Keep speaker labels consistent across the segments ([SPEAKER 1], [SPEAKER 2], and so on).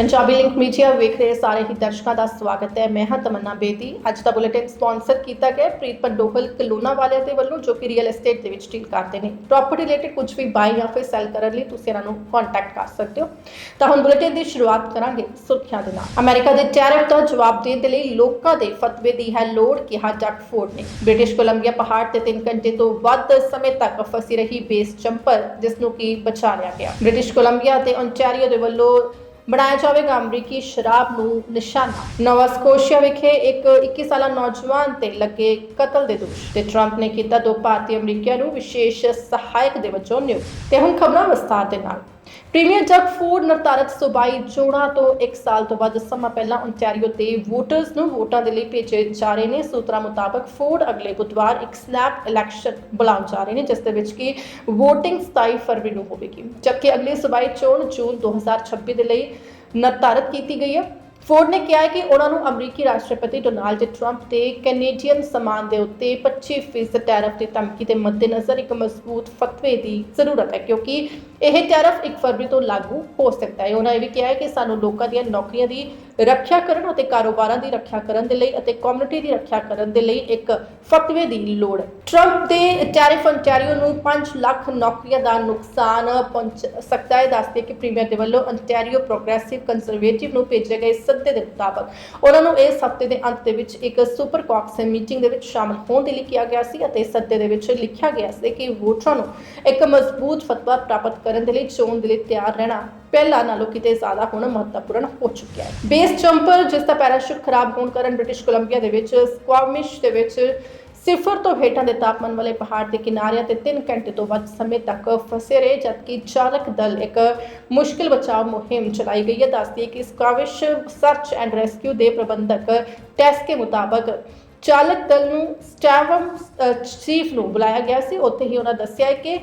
[SPEAKER 1] Punjabi link media ਵੇਖ ਰਹੇ ਸਾਰੇ ਹੀ ਦਰਸ਼ਕਾਂ ਦਾ ਸਵਾਗਤ ਹੈ। ਮੈਂ ਹਾਂ ਤਮੰਨਾ ਬੇਦੀ। ਅੱਜ ਦਾ ਬੁਲੇਟਿਨ ਸਪਾਂਸਰ ਕੀਤਾ ਗਿਆ ਪ੍ਰੀਤ ਪੰਡੋਹਲ ਕਲੋਨਾ ਵਾਲਿਆਂ ਦੇ ਵੱਲੋਂ, ਜੋ ਕਿ ਰੀਅਲ ਏਸਟੇਟ ਦੇ ਵਿੱਚ ਡੀਲ ਕਰਦੇ ਨੇ। ਪ੍ਰਾਪਰਟੀ ਰਿਲੇਟਡ ਕੁਝ ਵੀ ਬਾਈ ਜਾਂ ਫਿਰ ਸੈਲ ਕਰਨ ਲਈ ਤੁਸੀਂ ਇਹਨਾਂ ਨੂੰ ਕੰਟੈਕਟ ਕਰ ਸਕਦੇ ਹੋ। ਤਾਂ ਹੁਣ ਬੁਲੇਟਿਨ ਦੀ ਸ਼ੁਰੂਆਤ ਕਰਾਂਗੇ ਸੁਰਖੀਆਂ ਦੇ ਨਾਲ। ਅਮਰੀਕਾ ਦੇ ਟੈਰਿਫ ਦਾ ਜਵਾਬ ਦੇਣ ਦੇ ਲਈ ਲੋਕਾਂ ਦੇ ਫਤਵੇ ਦੀ ਹੈ ਲੋੜ, ਕਿਹਾ ਜੱਟ ਫੋਰਡ ਨੇ। ਬ੍ਰਿਟਿਸ਼ ਕੋਲੰਬੀਆ ਪਹਾੜ ਤੇ 3 ਘੰਟੇ ਤੋਂ ਵੱਧ ਸਮੇਂ ਤੱਕ ਫਸੀ ਰਹੀ ਬੇਸ ਜੰਪਰ ਜਿਸ ਨੂੰ ਕਿ ਬਚਾ ਲਿਆ ਗਿਆ। ਬ੍ਰਿਟਿਸ਼ ਕੋਲੰਬੀਆ ਤੇ ontario ਦੇ ਵੱਲੋਂ ਬਣਾਇਆ ਜਾਵੇਗਾ ਅਮਰੀਕੀ ਸ਼ਰਾਬ ਨੂੰ ਨਿਸ਼ਾਨਾ। ਨਵਾਂ ਸਕੋਸ਼ੀਆ ਵਿਖੇ ਇੱਕ 21 ਸਾਲਾ ਨੌਜਵਾਨ ਤੇ ਲੱਗੇ ਕਤਲ ਦੇ ਦੋਸ਼ ਤੇ ਟਰੰਪ ਨੇ ਕੀਤਾ ਦੋ ਭਾਰਤੀ ਅਮਰੀਕੀਆਂ ਨੂੰ ਵਿਸ਼ੇਸ਼ ਸਹਾਇਕ ਦੇ ਵਜੋਂ ਨਿਯੁਕਤ। ਤੇ ਹੁਣ ਖਬਰਾਂ ਵਿਸਤਾਰ ਦੇ ਨਾਲ। ਪ੍ਰੀਮੀਅਰ ਜਗ ਫੂਡ ਨਿਰਧਾਰਤ ਸੂਬਾਈ ਚੋਣਾਂ ਤੋਂ 1 ਸਾਲ ਤੋਂ ਵੱਧ ਸਮਾਂ ਪਹਿਲਾਂ ontario ਤੇ ਵੋਟਰਸ ਨੂੰ ਵੋਟਾਂ ਦੇ ਲਈ ਭੇਜੇ ਜਾ ਰਹੇ ਨੇ। ਸੂਤਰਾਂ ਮੁਤਾਬਕ ਫੂਡ ਅਗਲੇ ਬੁੱਧਵਾਰ ਇੱਕ ਸਲੈਪ ਇਲੈਕਸ਼ਨ ਬੁਲਾਉਣ ਜਾ ਰਹੇ ਨੇ, ਜਿਸ ਦੇ ਵਿੱਚ ਕਿ VOTING 27 ਫਰਵਰੀ ਨੂੰ ਹੋਵੇਗੀ। ਜਦਕਿ ਅਗਲੇ ਸੂਬਾਈ ਚੋਣ ਜੂਨ 2026 ਦੇ ਲਈ ਨਿਰਧਾਰਤ ਕੀਤੀ ਗਈ ਹੈ। ਫੋਰਡ ਨੇ ਕਿਹਾ ਹੈ ਕਿ ਉਹਨਾਂ ਨੂੰ ਅਮਰੀਕੀ ਰਾਸ਼ਟਰਪਤੀ ਡੋਨਾਲਡ ਟਰੰਪ ਤੇ ਕੈਨੇਡੀਅਨ ਸਮਾਨ ਦੇ ਉੱਤੇ 25% ਟੈਰਿਫ ਦੀ ਧਮਕੀ ਦੇ ਮੱਦੇਨਜ਼ਰ ਇੱਕ ਮਜ਼ਬੂਤ ਫਤਵੇ ਦੀ ਜ਼ਰੂਰਤ ਹੈ, ਕਿਉਂਕਿ ਇਹ ਟੈਰਿਫ 1 ਫਰਵਰੀ ਤੋਂ ਲਾਗੂ ਹੋ ਸਕਦਾ ਹੈ। ਉਹਨਾਂ ਇਹ ਵੀ ਕਿਹਾ ਹੈ ਕਿ ਸਾਨੂੰ ਲੋਕਾਂ ਦੀਆਂ ਨੌਕਰੀਆਂ ਦੀ ਰੱਖਿਆ ਕਰਨ ਅਤੇ ਕਾਰੋਬਾਰਾਂ ਦੀ ਰੱਖਿਆ ਕਰਨ ਦੇ ਲਈ ਅਤੇ ਕਮਿਊਨਿਟੀ ਦੀ ਰੱਖਿਆ ਕਰਨ ਦੇ ਲਈ ਇੱਕ ਫਤਵੇ ਦੀ ਲੋੜ। ਟਰੰਪ ਦੇ ਟੈਰਿਫ ontario ਨੂੰ 5 ਲੱਖ ਨੌਕਰੀਆਂ ਦਾ ਨੁਕਸਾਨ ਪਹੁੰਚ ਸਕਦਾ ਹੈ। ਦੱਸਦੇ ਕਿ ਪ੍ਰੀਮੀਅਰ ਦੇ ਵੱਲੋਂ ontario ਪ੍ਰੋਗਰੈਸਿਵ ਕੰਜ਼ਰਵੇਟਿਵ ਨੂੰ ਭੇਜੇ ਗਏ ਸੱਦੇ ਦੇ ਮੁਤਾਬਕ ਉਹਨਾਂ ਨੂੰ ਇਸ ਹਫ਼ਤੇ ਦੇ ਅੰਤ ਦੇ ਵਿੱਚ ਇੱਕ ਸੁਪਰ ਕਾਕਸ ਮੀਟਿੰਗ ਦੇ ਵਿੱਚ ਸ਼ਾਮਲ ਹੋਣ ਦੇ ਲਈ ਕਿਹਾ ਗਿਆ ਸੀ ਅਤੇ ਸੱਦੇ ਦੇ ਵਿੱਚ ਲਿਖਿਆ ਗਿਆ ਸੀ ਕਿ ਵੋਟਰਾਂ ਨੂੰ ਇੱਕ ਮਜ਼ਬੂਤ ਫਤਵਾ ਪ੍ਰਾਪਤ ਕਰਨ ਦੇ ਲਈ ਚੋਣ ਦੇ ਲਈ ਤਿਆਰ ਰਹਿਣਾ ਪਹਿਲਾਂ ਨਾਲੋਂ ਕਿਤੇ ਜ਼ਿਆਦਾ ਹੁਣ ਮਹੱਤਵਪੂਰਨ ਹੋ ਚੁੱਕਿਆ ਹੈ। ਬੇਸ ਜੰਪਰ, ਜਿਸ ਦਾ ਪੈਰਾਸ਼ੂਟ ਖਰਾਬ ਹੋਣ ਕਾਰਨ ਬ੍ਰਿਟਿਸ਼ ਕੋਲੰਬੀਆ ਦੇ ਵਿੱਚ ਸਕਾਮਿਸ਼ ਦੇ ਵਿੱਚ ਸਿਫਰ ਤੋਂ ਹੇਠਾਂ ਦੇ ਤਾਪਮਾਨ ਵਾਲੇ ਪਹਾੜ ਦੇ ਕਿਨਾਰਿਆਂ ਤੇ 3 ਘੰਟੇ ਤੋਂ ਵੱਧ ਸਮੇਂ ਤੱਕ ਫਸੇ ਰਹੇ, ਜਦਕਿ ਚਾਲਕ ਦਲ ਇੱਕ ਮੁਸ਼ਕਿਲ ਬਚਾਅ ਮੁਹਿੰਮ ਚਲਾਈ ਗਈ ਹੈ। ਦੱਸਦੀ ਹੈ ਕਿ ਸਕਾਵਿਸ਼ ਸਰਚ ਐਂਡ ਰੈਸਕਿਊ ਦੇ ਪ੍ਰਬੰਧਕ ਟੈਸ ਕੇ ਮੁਤਾਬਕ ਚਾਲਕ ਦਲ ਨੂੰ ਸਟੈਵਮ ਚੀਫ ਨੂੰ ਬੁਲਾਇਆ ਗਿਆ ਸੀ। ਉੱਥੇ ਹੀ ਉਹਨਾਂ ਦੱਸਿਆ ਹੈ ਕਿ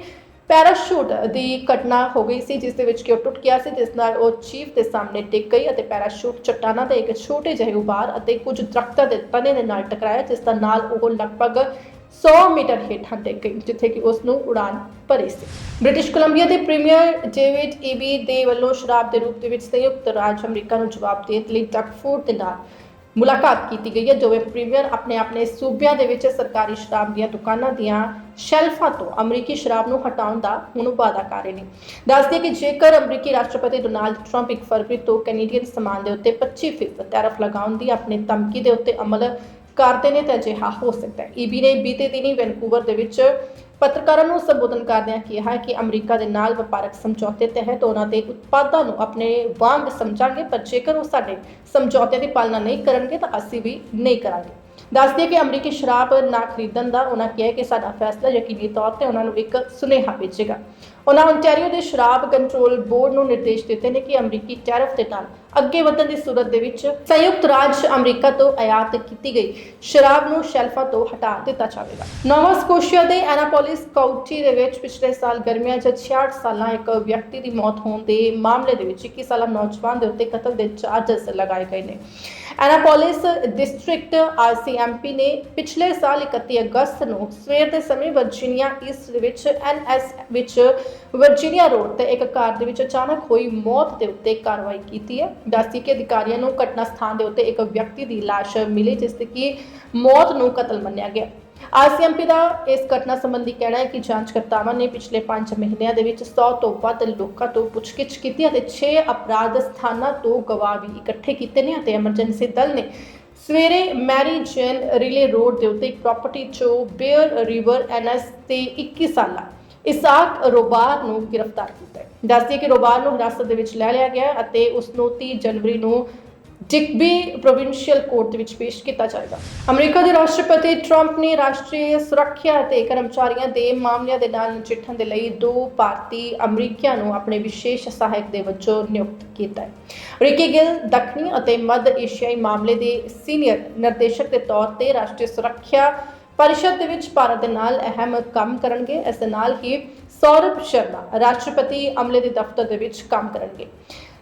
[SPEAKER 1] ਪੈਰਾਸ਼ੂਟ ਦੀ ਘਟਨਾ ਹੋ ਗਈ ਸੀ, ਜਿਸ ਦੇ ਵਿੱਚ ਕਿ ਉਹ ਟੁੱਟ ਗਿਆ ਸੀ, ਜਿਸ ਨਾਲ ਉਹ ਚੀਫ ਦੇ ਸਾਹਮਣੇ ਡਿੱਗ ਗਈ ਅਤੇ ਪੈਰਾਸ਼ੂਟ ਚਟਾਨਾਂ ਦੇ ਇੱਕ ਛੋਟੇ ਜਿਹੇ ਉਬਾਰ ਅਤੇ ਕੁਝ ਦਰਖਤਾਂ ਦੇ ਤਣੇ ਦੇ ਨਾਲ ਟਕਰਾਇਆ, ਜਿਸ ਦਾ ਨਾਲ ਉਹ ਲਗਭਗ 100 ਮੀਟਰ ਹੇਠਾਂ ਡਿੱਗ ਗਈ, ਜਿੱਥੇ ਕਿ ਉਸ ਨੂੰ ਉਡਾਨ ਭਰੀ ਸੀ। ਬ੍ਰਿਟਿਸ਼ ਕੋਲੰਬੀਆ ਦੇ ਪ੍ਰੀਮੀਅਰ ਡੇਵਿਡ ਈਬੀ ਦੇ ਵੱਲੋਂ ਸ਼ਰਾਬ ਦੇ ਰੂਪ ਦੇ ਵਿੱਚ ਸੰਯੁਕਤ ਰਾਜ ਅਮਰੀਕਾ ਨੂੰ ਜਵਾਬ ਦੇਣ ਲਈ ਡਕ ਦੇ ਨਾਲ ਮੁਲਾਕਾਤ ਕੀਤੀ ਗਈ ਹੈ ਦੋਵੇਂ ਪ੍ਰੀਮੀਅਰ ਆਪਣੇ ਆਪਣੇ ਸੂਬਿਆਂ ਦੇ ਵਿੱਚ ਸਰਕਾਰੀ ਸ਼ਰਾਬ ਦੀਆਂ ਦੁਕਾਨਾਂ ਦੀਆਂ ਸ਼ੈਲਫਾਂ ਤੋਂ ਅਮਰੀਕੀ ਸ਼ਰਾਬ ਨੂੰ ਹਟਾਉਣ ਦਾ ਹੁਣ ਵਾਅਦਾ ਕਰ ਰਹੇ ਨੇ। ਦੱਸਦੇ ਕਿ ਜੇਕਰ ਅਮਰੀਕੀ ਰਾਸ਼ਟਰਪਤੀ ਡੋਨਾਲਡ ਟਰੰਪ 1 ਫਰਵਰੀ ਤੋਂ ਕੈਨੇਡੀਅਨ ਸਮਾਨ ਦੇ ਉੱਤੇ 25% ਟੈਰਿਫ ਲਗਾਉਣ ਦੀ ਆਪਣੀ ਧਮਕੀ ਦੇ ਉੱਤੇ ਅਮਲ ਕਰਦੇ ਨੇ ਤਾਂ ਅਜਿਹਾ ਹੋ ਸਕਦਾ ਹੈ। ਈਬੀ ਨੇ ਬੀਤੇ ਦਿਨੀ ਵੈਨਕੂਵਰ ਦੇ ਵਿੱਚ ਪੱਤਰਕਾਰਾਂ ਨੂੰ ਸੰਬੋਧਨ ਕਰਦਿਆਂ ਕਿਹਾ ਕਿ ਅਮਰੀਕਾ ਦੇ ਨਾਲ ਵਪਾਰਕ ਸਮਝੌਤੇ ਤਹਿਤ ਉਹਨਾਂ ਦੇ ਉਤਪਾਦਾਂ ਨੂੰ ਆਪਣੇ ਵਾਂਗ ਸਮਝਾਂਗੇ, ਪਰ ਜੇਕਰ ਉਹ ਸਾਡੇ ਸਮਝੌਤੇ ਦੀ ਪਾਲਣਾ ਨਹੀਂ ਕਰਨਗੇ ਤਾਂ ਅਸੀਂ ਵੀ ਨਹੀਂ ਕਰਾਂਗੇ। ਦੱਸਦੇ ਕਿ ਅਮਰੀਕੀ ਸ਼ਰਾਬ ਨਾ ਖਰੀਦਣ ਦਾ ਉਹਨਾਂ ਕਿਹਾ ਕਿ ਸਾਡਾ ਫੈਸਲਾ ਯਕੀਨੀ ਤੌਰ ਤੇ ਉਹਨਾਂ ਨੂੰ ਇੱਕ ਸੁਨੇਹਾ ਭੇਜੇਗਾ। ਉਹਨਾਂ ontario ਦੇ ਸ਼ਰਾਬ ਕੰਟਰੋਲ ਬੋਰਡ ਨੂੰ ਨਿਰਦੇਸ਼ ਦਿੱਤੇ ਨੇ ਕਿ ਅਮਰੀਕੀ ਟੈਰਿਫ ਦੇ ਨਾਲ ਅੱਗੇ ਵਧਣ ਦੀ ਸੂਰਤ ਦੇ ਵਿੱਚ ਸੰਯੁਕਤ ਰਾਜ ਅਮਰੀਕਾ ਤੋਂ ਆਯਾਤ ਕੀਤੀ ਗਈ। ਸ਼ਰਾਬ ਨੂੰ ਸ਼ੈਲਫਾਂ ਤੋਂ ਹਟਾ ਦਿੱਤਾ ਜਾਵੇਗਾ। ਨੋਵਾ ਸਕੋਸ਼ੀਆ ਦੇ ਐਨਾਪੋਲਿਸ ਕਾਉਂਟੀ ਦੇ ਵਿੱਚ ਪਿਛਲੇ ਸਾਲ ਗਰਮੀਆਂ 'ਚ 66 ਸਾਲਾਂ ਇੱਕ ਵਿਅਕਤੀ ਦੀ ਮੌਤ ਹੋਣ ਦੇ ਮਾਮਲੇ ਦੇ ਵਿੱਚ 21 ਸਾਲਾ ਨੌਜਵਾਨ ਦੇ ਉੱਤੇ ਕਤਲ ਦੇ ਚਾਰਜਸ ਲਗਾਏ ਗਏ ਨੇ। ਐਨਾਪੋਲਿਸ ਡਿਸਟ੍ਰਿਕਟ ਆਰਸੀਐਮਪੀ ਨੇ ਪਿਛਲੇ ਸਾਲ 31 ਅਗਸਤ ਨੂੰ ਸਵੇਰ ਦੇ ਸਮੇਂ ਵਰਜੀਨੀਆ ਈਸਟ ਦੇ ਵਿੱਚ ਐਨਐਸ ਵਿੱਚ ਵਰਜੀਨੀਆ ਰੋਡ ਤੇ ਇੱਕ ਕਾਰ ਦੇ ਵਿੱਚ ਅਚਾਨਕ ਹੋਈ ਮੌਤ ਦੇ ਉੱਤੇ ਕਾਰਵਾਈ ਕੀਤੀ ਹੈ। ਦੱਸੀ ਕਿ ਅਧਿਕਾਰੀਆਂ ਨੂੰ ਘਟਨਾ ਸਥਾਨ ਦੇ ਉੱਤੇ ਇੱਕ ਵਿਅਕਤੀ ਦੀ ਲਾਸ਼ ਮਿਲੀ, ਜਿਸ ਦੀ ਕਿ ਮੌਤ ਨੂੰ ਕਤਲ ਮੰਨਿਆ ਗਿਆ। ਆਰਸੀਐਮਪੀ ਦਾ ਇਸ ਘਟਨਾ ਸੰਬੰਧੀ ਕਹਿਣਾ ਹੈ ਕਿ ਜਾਂਚਕਰਤਾਵਾਂ ਨੇ ਪਿਛਲੇ 5 ਮਹੀਨਿਆਂ ਦੇ ਵਿੱਚ 100 ਤੋਂ ਵੱਧ ਲੋਕਾਂ ਤੋਂ ਪੁੱਛਗਿੱਛ ਕੀਤੀ ਅਤੇ 6 ਅਪਰਾਧ ਸਥਾਨਾਂ ਤੋਂ ਗਵਾਹ ਵੀ ਇਕੱਠੇ ਕੀਤੇ ਨੇ ਅਤੇ ਐਮਰਜੈਂਸੀ ਦਲ ਨੇ ਸਵੇਰੇ ਮੈਰੀ ਜੇਨ ਰਿਲੇ ਰੋਡ ਦੇ ਉੱਤੇ ਇੱਕ ਪ੍ਰਾਪਰਟੀ ਚੋਂ ਬੇਅਰ ਰਿਵਰ ਐਨਐਸ ਤੇ 21 ਸਾਲਾ ਇਸਾਕ ਰੋਬਾਰ ਨੂੰ ਗ੍ਰਿਫਤਾਰ ਕੀਤਾ ਹੈ। ਦੱਸਦੀ ਕਿ ਰੋਬਾਰ ਨੂੰ ਹਿਰਾਸਤ ਦੇ ਵਿੱਚ ਲੈ ਲਿਆ ਗਿਆ ਅਤੇ ਉਸ ਨੂੰ 30 ਜਨਵਰੀ ਨੂੰ ਡਿਕਬੀ ਪ੍ਰੋਵਿੰਸ਼ੀਅਲ ਕੋਰਟ ਦੇ ਵਿੱਚ ਪੇਸ਼ ਕੀਤਾ ਜਾਏਗਾ। ਅਮਰੀਕਾ ਦੇ ਰਾਸ਼ਟਰਪਤੀ ਟਰੰਪ ਨੇ ਰਾਸ਼ਟਰੀ ਸੁਰੱਖਿਆ ਅਤੇ ਕਰਮਚਾਰੀਆਂ ਦੇ ਮਾਮਲਿਆਂ ਦੇ ਨਾਲ ਨਜਿੱਠਣ ਦੇ ਲਈ ਦੋ ਭਾਰਤੀ ਅਮਰੀਕੀਆਂ ਨੂੰ ਆਪਣੇ ਵਿਸ਼ੇਸ਼ ਸਹਾਇਕ ਦੇ ਵਜੋਂ ਨਿਯੁਕਤ ਕੀਤਾ ਹੈ। ਰਿਕੀ ਗਿਲ ਦੱਖਣੀ ਅਤੇ ਮੱਧ ਏਸ਼ੀਆਈ ਮਾਮਲੇ ਦੇ ਸੀਨੀਅਰ ਨਿਰਦੇਸ਼ਕ ਦੇ ਤੌਰ ਤੇ ਰਾਸ਼ਟਰੀ ਸੁਰੱਖਿਆ ਪਰਿਸ਼ਦ ਦੇ ਵਿੱਚ ਭਾਰਤ ਦੇ ਨਾਲ ਅਹਿਮ ਕੰਮ ਕਰਨਗੇ। ਇਸ ਦੇ ਨਾਲ ਹੀ ਸੌਰਭ ਸ਼ਰਮਾ, ਰਾਸ਼ਟਰਪਤੀ ਅਮਲੇ ਦੇ ਦਫ਼ਤਰ ਦੇ ਵਿੱਚ ਕੰਮ ਕਰਨਗੇ।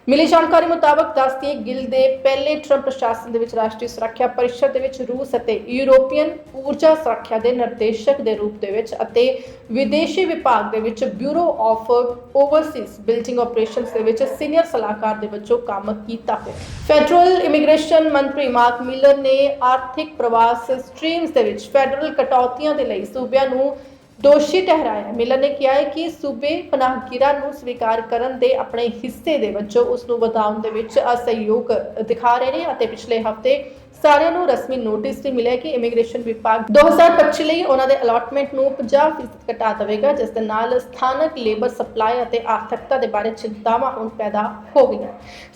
[SPEAKER 1] ਮਿਲੀ ਜਾਣਕਾਰੀ ਮੁਤਾਬਕ ਦੱਸਦੀ ਗਿਲ ਦੇ ਪਹਿਲੇ ਟਰੰਪ ਪ੍ਰਸ਼ਾਸਨ ਦੇ ਵਿੱਚ ਰਾਸ਼ਟਰੀ ਸੁਰੱਖਿਆ ਪਰਿਸ਼ਦ ਦੇ ਵਿੱਚ ਰੂਸ ਅਤੇ ਯੂਰੋਪੀਅਨ ਊਰਜਾ ਸੁਰੱਖਿਆ ਦੇ ਨਿਰਦੇਸ਼ਕ ਦੇ ਰੂਪ ਦੇ ਵਿੱਚ ਅਤੇ ਵਿਦੇਸ਼ੀ ਵਿਭਾਗ ਦੇ ਵਿੱਚ bureau of overseas building operations ਦੇ ਵਿੱਚ ਸੀਨੀਅਰ ਸਲਾਹਕਾਰ ਦੇ ਵਜੋਂ ਕੰਮ ਕੀਤਾ। ਹੋਇਆ ਫੈਡਰਲ ਇਮੀਗ੍ਰੇਸ਼ਨ ਮੰਤਰੀ ਮਾਰਕ ਮਿਲਰ ਨੇ ਆਰਥਿਕ ਪ੍ਰਵਾਸ ਸਟ੍ਰੀਮਸ ਦੇ ਵਿੱਚ ਫੈਡਰਲ ਕਟੌਤੀਆਂ ਦੇ ਲਈ ਸੂਬਿਆਂ ਨੂੰ ਦੋਸ਼ੀ ਠਹਿਰਾਇਆ। ਮਿਲਰ ਨੇ ਕਿਹਾ ਹੈ ਕਿ ਸੂਬੇ ਪਨਾਹਗੀਰਾਂ ਨੂੰ ਸਵੀਕਾਰ ਕਰਨ ਦੇ ਆਪਣੇ ਹਿੱਸੇ ਦੇ ਵਜੋਂ ਉਸ ਨੂੰ ਵਧਾਉਣ ਦੇ ਵਿੱਚ ਅਸਹਿਯੋਗ ਦਿਖਾ ਰਹੇ ਨੇ ਅਤੇ ਪਿਛਲੇ ਹਫ਼ਤੇ ਸਾਰਿਆਂ ਨੂੰ ਰਸਮੀ ਨੋਟਿਸ ਵੀ ਮਿਲਿਆ ਕਿ ਇਮੀਗ੍ਰੇਸ਼ਨ ਵਿਭਾਗ 2025 ਲਈ ਉਹਨਾਂ ਦੇ ਅਲਾਟਮੈਂਟ ਨੂੰ 50% ਘਟਾ ਦੇਵੇਗਾ, ਜਿਸ ਦੇ ਨਾਲ ਸਥਾਨਕ ਲੇਬਰ ਸਪਲਾਈ ਅਤੇ ਆਰਥਿਕਤਾ ਦੇ ਬਾਰੇ ਚਿੰਤਾਵਾਂ ਹੁਣ ਪੈਦਾ ਹੋ ਗਈਆਂ।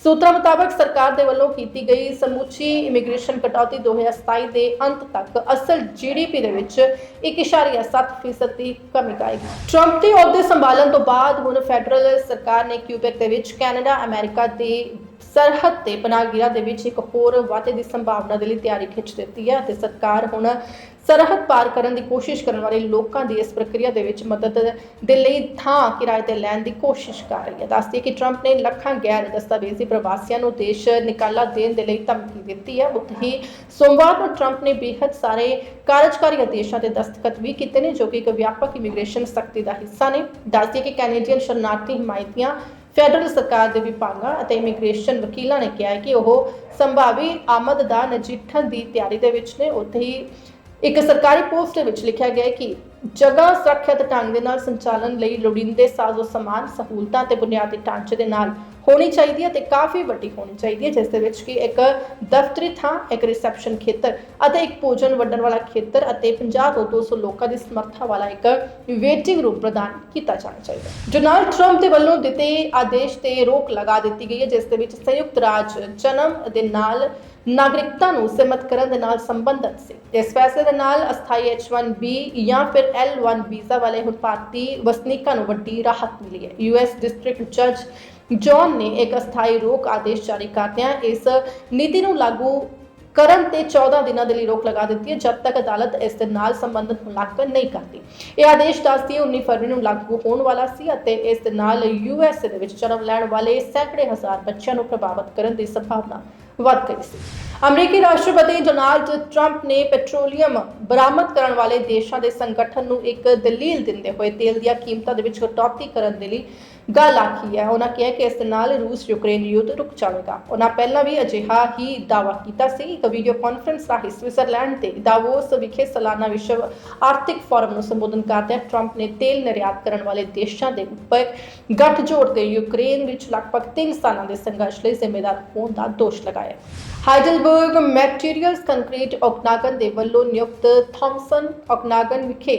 [SPEAKER 1] ਸੂਤਰਾਂ ਮੁਤਾਬਕ ਸਰਕਾਰ ਦੇ ਵੱਲੋਂ ਕੀਤੀ ਗਈ ਸਮੁੱਚੀ ਇਮੀਗ੍ਰੇਸ਼ਨ ਕਟੌਤੀ 2027 ਦੇ ਅੰਤ ਤੱਕ ਅਸਲ ਜੀਡੀਪੀ ਦੇ ਵਿੱਚ 1.7% ਦੀ ਕਮੀ ਆਏਗੀ ਟਰੰਪ ਦੇ ਅਹੁਦੇ ਸੰਭਾਲਣ ਤੋਂ ਬਾਅਦ ਹੁਣ ਫੈਡਰਲ ਸਰਕਾਰ ਨੇ ਕਿਊਬੈਕ ਦੇ ਵਿੱਚ ਕੈਨੇਡਾ ਅਮਰੀਕਾ ਦੇ ਸਰਹੱਦ ਤੇ ਪਨਾਹਗੀਰਾਂ ਦੇ ਵਿੱਚ ਇੱਕ ਹੋਰ ਵਾਧੇ ਦੀ ਸੰਭਾਵਨਾ ਦੇ ਲਈ ਤਿਆਰੀ ਖਿੱਚ ਦਿੱਤੀ ਹੈ ਅਤੇ ਸਰਕਾਰ ਹੁਣ ਸਰਹੱਦ ਪਾਰ ਕਰਨ ਦੀ ਕੋਸ਼ਿਸ਼ ਕਰਨ ਵਾਲੇ ਲੋਕਾਂ ਦੀ ਇਸ ਪ੍ਰਕਿਰਿਆ ਦੇ ਵਿੱਚ ਮਦਦ ਦੇ ਲਈ ਥਾਂ ਕਿਰਾਏ ਤੇ ਲੈਣ ਦੀ ਕੋਸ਼ਿਸ਼ ਕਰ ਰਹੀ ਹੈ। ਦੱਸਦੀ ਕਿ ਟਰੰਪ ਨੇ ਲੱਖਾਂ ਗੈਰ ਦਸਤਾਵੇਜ਼ੀ ਪ੍ਰਵਾਸੀਆਂ ਨੂੰ ਦੇਸ਼ ਨਿਕਾਲਾ ਦੇਣ ਦੇ ਲਈ ਧਮਕੀ ਦਿੱਤੀ ਹੈ। ਉੱਥੇ ਹੀ ਸੋਮਵਾਰ ਨੂੰ ਟਰੰਪ ਨੇ ਬੇਹੱਦ ਸਾਰੇ ਕਾਰਜਕਾਰੀ ਆਦੇਸ਼ਾਂ ਤੇ ਦਸਤਖਤ ਵੀ ਕੀਤੇ ਨੇ, ਜੋ ਕਿ ਇੱਕ ਵਿਆਪਕ ਇਮੀਗ੍ਰੇਸ਼ਨ ਸਖਤੀ ਦਾ ਹਿੱਸਾ ਨੇ। ਦੱਸਦੀ ਹੈ ਕਿ ਕੈਨੇਡੀਅਨ ਸ਼ਰਨਾਰਥੀ ਹਮਾਇਤੀਆਂ ਫੈਡਰਲ ਸਰਕਾਰ ਦੇ ਵਿਭਾਗਾਂ ਅਤੇ ਇਮੀਗ੍ਰੇਸ਼ਨ ਵਕੀਲਾਂ ਨੇ ਕਿਹਾ ਹੈ ਕਿ ਉਹ ਸੰਭਾਵੀ ਆਮਦ ਦਾ ਨਜਿੱਠਣ ਦੀ ਤਿਆਰੀ ਦੇ ਵਿੱਚ ਨੇ। ਉੱਥੇ ਹੀ ਇੱਕ ਸਰਕਾਰੀ ਪੋਸਟ ਦੇ ਵਿੱਚ ਲਿਖਿਆ ਗਿਆ ਹੈ ਕਿ ਜਗ੍ਹਾ ਸੁਰੱਖਿਅਤ ਢੰਗ ਦੇ ਨਾਲ ਸੰਚਾਲਨ ਲਈ ਲੋੜੀਂਦੇ ਸਾਜ਼ੋ ਸਮਾਨ ਸਹੂਲਤਾਂ ਤੇ ਬੁਨਿਆਦੀ ਢਾਂਚੇ ਦੇ ਨਾਲ ਹੋਣੀ ਚਾਹੀਦੀ ਹੈ ਤੇ ਕਾਫੀ ਵੱਡੀ ਹੋਣੀ ਚਾਹੀਦੀ ਹੈ, ਜਿਸ ਦੇ ਵਿੱਚ ਕਿ ਇੱਕ ਦਫ਼ਤਰੀ ਥਾਂ, ਇੱਕ ਰਿਸੈਪਸ਼ਨ ਖੇਤਰ ਅਤੇ ਇੱਕ ਭੋਜਨ ਵੰਡਣ ਵਾਲਾ ਖੇਤਰ ਅਤੇ 50 ਤੋਂ 200 ਲੋਕਾਂ ਦੀ ਸਮਰੱਥਾ ਵਾਲਾ ਇੱਕ ਵੇਟਿੰਗ ਰੂਮ ਪ੍ਰਦਾਨ ਕੀਤਾ ਜਾਣਾ ਚਾਹੀਦਾ ਡੋਨਾਲਡ ਟਰੰਪ ਦੇ ਵੱਲੋਂ ਦਿੱਤੇ ਆਦੇਸ਼ ਤੇ ਰੋਕ ਲਗਾ ਦਿੱਤੀ ਗਈ ਹੈ, ਜਿਸ ਦੇ ਵਿੱਚ ਸੰਯੁਕਤ ਰਾਜ ਜਨਮ ਦੇ ਨਾਲ ਨਾਗਰਿਕਤਾ ਨੂੰ ਸਿਮਤ ਕਰਨ ਦੇ ਨਾਲ ਸੰਬੰਧਤ ਸੀ। ਇਸ ਫੈਸਲੇ ਦੇ ਨਾਲ ਅਸਥਾਈ H1B ਜਾਂ ਫਿਰ L1 ਵੀਜ਼ਾ ਵਾਲੇ ਹੁਣ ਭਾਰਤੀ ਵਸਨੀਕਾਂ ਨੂੰ ਵੱਡੀ ਰਾਹਤ ਮਿਲੀ ਹੈ। ਯੂਐਸ ਡਿਸਟ੍ਰਿਕਟ ਜੱਜ ਜੌਨ ਨੇ ਇੱਕ ਅਸਥਾਈ ਰੋਕ ਆਦੇਸ਼ ਜਾਰੀ ਕਰਦਿਆਂ ਇਸ ਨੀਤੀ ਨੂੰ ਲਾਗੂ ਕਰਨ ਤੇ 14 ਦਿਨਾਂ ਦੇ ਲਈ ਰੋਕ ਲਗਾ ਦਿੱਤੀ ਹੈ, ਜਦ ਤੱਕ ਅਦਾਲਤ ਇਸ ਦੇ ਨਾਲ ਸੰਬੰਧਿਤ ਮੁਲਾਂਕਣ ਨਹੀਂ ਕਰਦੀ। ਇਹ ਆਦੇਸ਼ ਦੱਸਦੀ ਹੈ 19 ਫਰਵਰੀ ਨੂੰ ਲਾਗੂ ਹੋਣ ਵਾਲਾ ਸੀ ਅਤੇ ਇਸ ਦੇ ਨਾਲ ਯੂਐਸ ਦੇ ਵਿੱਚ ਜਨਮ ਲੈਣ ਵਾਲੇ ਸੈਂਕੜੇ ਹਜ਼ਾਰ ਬੱਚਿਆਂ ਨੂੰ ਪ੍ਰਭਾਵਿਤ ਕਰਨ ਦੀ ਸੰਭਾਵਨਾ ਵੱਧ ਗਈ ਸੀ। ਅਮਰੀਕੀ ਰਾਸ਼ਟਰਪਤੀ ਡੋਨਾਲਡ ਟਰੰਪ ਨੇ ਪੈਟਰੋਲੀਅਮ ਬਰਾਮਦ ਕਰਨ ਵਾਲੇ ਦੇਸ਼ਾਂ ਦੇ ਸੰਗਠਨ ਨੂੰ ਇੱਕ ਦਲੀਲ ਦਿੰਦੇ ਹੋਏ ਤੇਲ ਦੀਆਂ ਕੀਮਤਾਂ ਦੇ ਵਿੱਚ ਕਟੌਤੀ ਕਰਨ ਦੇ ਲਈ ਗੱਲ ਆਖੀ ਹੈ। ਉਹਨਾਂ ਕਿਹਾ ਕਿ ਇਸ ਦੇ ਨਾਲ ਰੂਸ, ਯੂਕਰੇਨ ਯੁੱਧ ਰੁਕ ਜਾਵੇਗਾ। ਉਹਨਾਂ ਪਹਿਲਾਂ ਵੀ ਅਜਿਹਾ ਹੀ ਦਾਅਵਾ ਕੀਤਾ ਸੀ। ਇੱਕ ਵੀਡੀਓ ਕਾਨਫਰੰਸ ਰਾਹੀਂ ਸਵਿਟਜ਼ਰਲੈਂਡ ਦੇ ਦਾਵੋਸ ਵਿਖੇ ਸਾਲਾਨਾ ਵਿਸ਼ਵ ਆਰਥਿਕ ਫੋਰਮ ਨੂੰ ਸੰਬੋਧਨ ਕਰਦਿਆਂ ਟਰੰਪ ਨੇ ਤੇਲ ਨਿਰਯਾਤ ਕਰਨ ਵਾਲੇ ਦੇਸ਼ਾਂ ਦੇ ਉੱਪਰ ਗੱਠਜੋੜ ਤੇ ਯੂਕਰੇਨ ਵਿੱਚ ਲਗਭਗ 3 ਸਾਲਾਂ ਦੇ ਸੰਘਰਸ਼ ਲਈ ਜ਼ਿੰਮੇਵਾਰ ਹੋਣ ਦਾ ਦੋਸ਼ ਲਗਾਇਆ। ਹਾਈਡਲਬਰਗ ਮੈਟੀਰੀਅਲਸ ਕੰਕਰੀਟ ਓਕਨਾਗਨ ਦੇ ਵੱਲੋਂ ਨਿਯੁਕਤ ਥਾਮਸਨ ਓਕਨਾਗਨ ਵਿਖੇ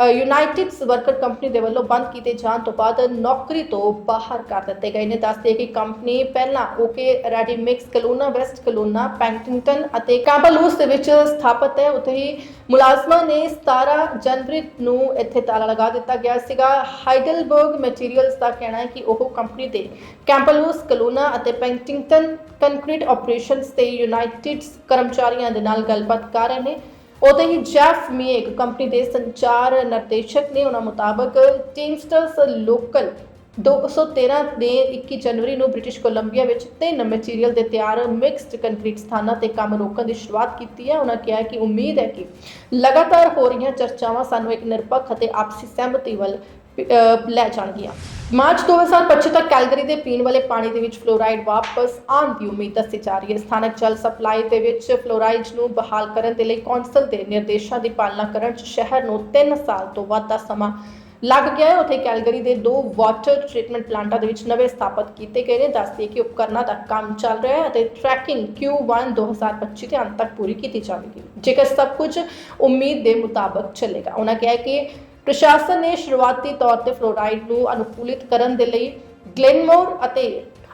[SPEAKER 1] ਯੂਨਾਈਟਿਡਸ ਵਰਕਰ ਕੰਪਨੀ ਦੇ ਵੱਲੋਂ ਬੰਦ ਕੀਤੇ ਜਾਣ ਤੋਂ ਬਾਅਦ ਨੌਕਰੀ ਤੋਂ ਬਾਹਰ ਕਰ ਦਿੱਤੇ ਗਏ ਨੇ। ਦੱਸਦੇ ਕਿ ਕੰਪਨੀ ਪਹਿਲਾਂ okay ready mix Kelowna West Kelowna Penticton ਅਤੇ ਕਾਂਪਲੂਸ ਦੇ ਵਿੱਚ ਸਥਾਪਿਤ ਹੈ। ਉੱਥੇ ਹੀ ਮੁਲਾਜ਼ਮਾਂ ਨੇ 17 ਜਨਵਰੀ ਨੂੰ ਇੱਥੇ ਤਾਲਾ ਲਗਾ ਦਿੱਤਾ ਗਿਆ ਸੀਗਾ। ਹਾਈਡਲਬਰਗ ਮਟੀਰੀਅਲਸ ਦਾ ਕਹਿਣਾ ਹੈ ਕਿ ਉਹ ਕੰਪਨੀ ਦੇ ਕੈਂਪਲੂਸ ਕਲੋਨਾ ਅਤੇ ਪੈਂਟਿੰਗਟਨ ਕੰਕਰੀਟ ਆਪਰੇਸ਼ਨਸ ਤੇ ਯੂਨਾਈਟਿਡਸ ਕਰਮਚਾਰੀਆਂ ਦੇ ਨਾਲ ਗੱਲਬਾਤ ਕਰ ਰਹੇ ਨੇ। ਉਤੇ ਹੀ ਜੈਫ ਮੀਕ ਕੰਪਨੀ ਦੇ ਸੰਚਾਰ ਨਿਰਦੇਸ਼ਕ ਨੇ। ਉਹਨਾਂ ਮੁਤਾਬਕ ਟੀਮਸਟਰਸ ਲੋਕਲ 213 ਨੇ 21 ਜਨਵਰੀ ਨੂੰ ਬ੍ਰਿਟਿਸ਼ ਕੋਲੰਬੀਆ ਵਿੱਚ ਤਿੰਨ ਮਟੀਰੀਅਲ ਦੇ ਤਿਆਰ ਮਿਕਸਡ ਕੰਕਰੀਟ ਸਥਾਨਾਂ ਤੇ ਕੰਮ ਰੋਕਣ ਦੀ ਸ਼ੁਰੂਆਤ ਕੀਤੀ ਹੈ। ਉਹਨਾਂ ਕਿਹਾ ਕਿ ਉਮੀਦ ਹੈ ਕਿ ਲਗਾਤਾਰ ਹੋ ਰਹੀਆਂ ਚਰਚਾਵਾਂ ਸਾਨੂੰ ਇੱਕ ਨਿਰਪੱਖ ਅਤੇ ਆਪਸੀ ਸਹਿਮਤੀ ਵੱਲ ਲੈ ਜਾਣਗੀਆਂ। ਮਾਰਚ 2025 ਤੱਕ ਕੈਲਗਰੀ ਦੇ ਪੀਣ ਵਾਲੇ ਪਾਣੀ ਦੇ ਵਿੱਚ ਫਲੋਰਾਈਡ ਵਾਪਸ ਆਉਣ ਦੀ ਉਮੀਦ ਦੱਸੀ ਜਾ ਰਹੀ ਹੈ। ਸਥਾਨਕ ਜਲ ਸਪਲਾਈ ਦੇ ਵਿੱਚ ਫਲੋਰਾਈਡ ਨੂੰ ਬਹਾਲ ਕਰਨ ਦੇ ਲਈ ਕੌਂਸਲ ਦੇ ਨਿਰਦੇਸ਼ਾਂ ਦੀ ਪਾਲਣਾ ਕਰਨ 'ਚ ਸ਼ਹਿਰ ਨੂੰ 3 ਸਾਲ ਤੋਂ ਵੱਧ ਦਾ ਸਮਾਂ ਲੱਗ ਗਿਆ ਹੈ। ਉੱਥੇ ਕੈਲਗਰੀ ਦੇ ਦੋ ਵਾਟਰ ਟ੍ਰੀਟਮੈਂਟ ਪਲਾਂਟਾਂ ਦੇ ਵਿੱਚ ਨਵੇਂ ਸਥਾਪਿਤ ਕੀਤੇ ਗਏ ਨੇ। ਦੱਸਦੀ ਹੈ ਕਿ ਉਪਕਰਨਾਂ ਦਾ ਕੰਮ ਚੱਲ ਰਿਹਾ ਹੈ ਅਤੇ ਟਰੈਕਿੰਗ Q1 2025 ਦੇ ਅੰਤ ਤੱਕ ਪੂਰੀ ਕੀਤੀ ਜਾਵੇਗੀ। ਜੇਕਰ ਸਭ ਕੁਝ ਉਮੀਦ ਦੇ ਮੁਤਾਬਕ ਚੱਲੇਗਾ, ਉਹਨਾਂ ਕਿਹਾ ਕਿ ਪ੍ਰਸ਼ਾਸਨ ਨੇ ਸ਼ੁਰੂਆਤੀ ਤੌਰ ਤੇ ਫਲੋਰਾਈਡ ਨੂੰ ਅਨੁਕੂਲਿਤ ਕਰਨ ਦੇ ਲਈ ਗਲੇਨਮੋਰ ਅਤੇ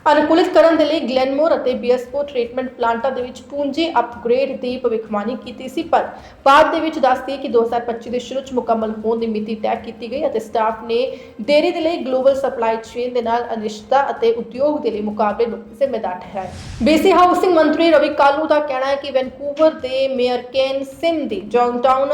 [SPEAKER 1] ਅਨੁਕੂਲਿਤ ਕਰਨ ਦੇ ਲਈ ਗਲੇਨਮੋਰ ਅਤੇ ਬੀਐਸਪੋ ਟ੍ਰੀਟਮੈਂਟ ਪਲਾਂਟਾਂ ਦੇ ਵਿੱਚ ਪੂੰਜੀ ਅਪਗ੍ਰੇਡ ਦੀ ਭਵਿੱਖਬਾਣੀ ਕੀਤੀ ਸੀ, ਪਰ ਬਾਅਦ ਦੇ ਵਿੱਚ ਦੱਸਦੀ ਕਿ 2025 ਦੇ ਸ਼ੁਰੂ ਚ ਮੁਕੰਮਲ ਹੋਣ ਦੀ ਮਿਤੀ ਤੈਅ ਕੀਤੀ ਗਈ ਅਤੇ ਸਟਾਫ ਨੇ ਦੇਰੀ ਦੇ ਲਈ ਗਲੋਬਲ ਸਪਲਾਈ ਚੇਨ ਦੇ ਨਾਲ ਅਨਿਸ਼ਚਿਤਤਾ ਅਤੇ ਉਦਯੋਗ ਦੇ ਲਈ ਮੁਕਾਬਲੇ ਨੂੰ ਜ਼ਿੰਮੇਦਾਰ ਠਹਿਰਾਇਆ। ਬੀਸੀ ਹਾਊਸਿੰਗ ਮੰਤਰੀ ਰਵੀ ਕਾਲੂ ਦਾ ਕਹਿਣਾ ਹੈ ਕਿ ਵੈਨਕੂਵਰ ਦੇ ਮੇਅਰ ਕੇਨ ਸਿਮ ਦੀ ਜੌਨਟਾਊਨ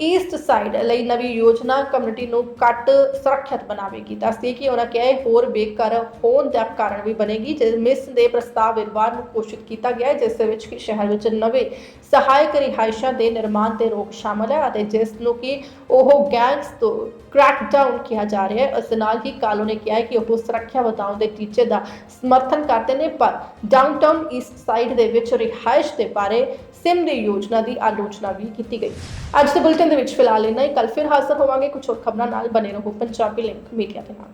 [SPEAKER 1] ਈਸਟ ਸਾਈਡ ਲਈ ਨਵੀਂ ਯੋਜਨਾ ਕਮਿਊਨਿਟੀ ਨੂੰ ਘੱਟ ਸੁਰੱਖਿਅਤ ਬਣਾਵੇਗੀ। ਦੱਸਦੀ ਕਿ ਉਹਨਾਂ ਕਿਹਾ ਹੋਰ ਬੇਘਰ ਹੋਣ ਦਾ ਕਾਰਨ ਵੀ ਬਣੇਗੀ ਜਿਸ ਮਿਸ ਦੇ ਪ੍ਰਸਤਾਵ ਵੀਰਵਾਰ ਨੂੰ ਘੋਸ਼ਿਤ ਕੀਤਾ ਗਿਆ, ਜਿਸ ਦੇ ਵਿੱਚ ਕਿ ਸ਼ਹਿਰ ਵਿੱਚ ਨਵੇਂ ਸਹਾਇਕ ਰਿਹਾਇਸ਼ਾਂ ਦੇ ਨਿਰਮਾਣ ਤੇ ਰੋਕ ਸ਼ਾਮਲ ਹੈ ਅਤੇ ਜਿਸ ਨੂੰ ਕਿ ਉਹ ਗੈਂਗਸ ਤੋਂ ਕ੍ਰੈਕ ਡਾਊਨ ਕਿਹਾ ਜਾ ਰਿਹਾ ਹੈ। ਇਸ ਦੇ ਨਾਲ ਹੀ ਕਾਲੋ ਨੇ ਕਿਹਾ ਕਿ ਉਹ ਸੁਰੱਖਿਆ ਵਧਾਉਣ ਦੇ ਟੀਚੇ ਦਾ ਸਮਰਥਨ ਕਰਦੇ ਨੇ, ਪਰ ਡਾਊਨਟਾਊਨ ਈਸਟ ਸਾਈਡ ਦੇ ਵਿੱਚ ਰਿਹਾਇਸ਼ ਦੇ ਬਾਰੇ ਸਿਮ ਦੀ ਯੋਜਨਾ ਦੀ ਆਲੋਚਨਾ ਵੀ ਕੀਤੀ ਗਈ। ਅੱਜ ਦੇ ਬੁਲੇਟਿਨ ਦੇ ਵਿੱਚ ਫਿਲਹਾਲ ਇੰਨਾ ਹੀ। ਕੱਲ ਫਿਰ ਹਾਜ਼ਰ ਹੋਵਾਂਗੇ। ਕੁਝ ਹੋਰ ਖਬਰਾਂ ਨਾਲ ਬਨੇ ਰਹੋ ਪੰਜਾਬੀ ਲਿੰਕ ਮੀਡੀਆ ਦੇ ਨਾਲ।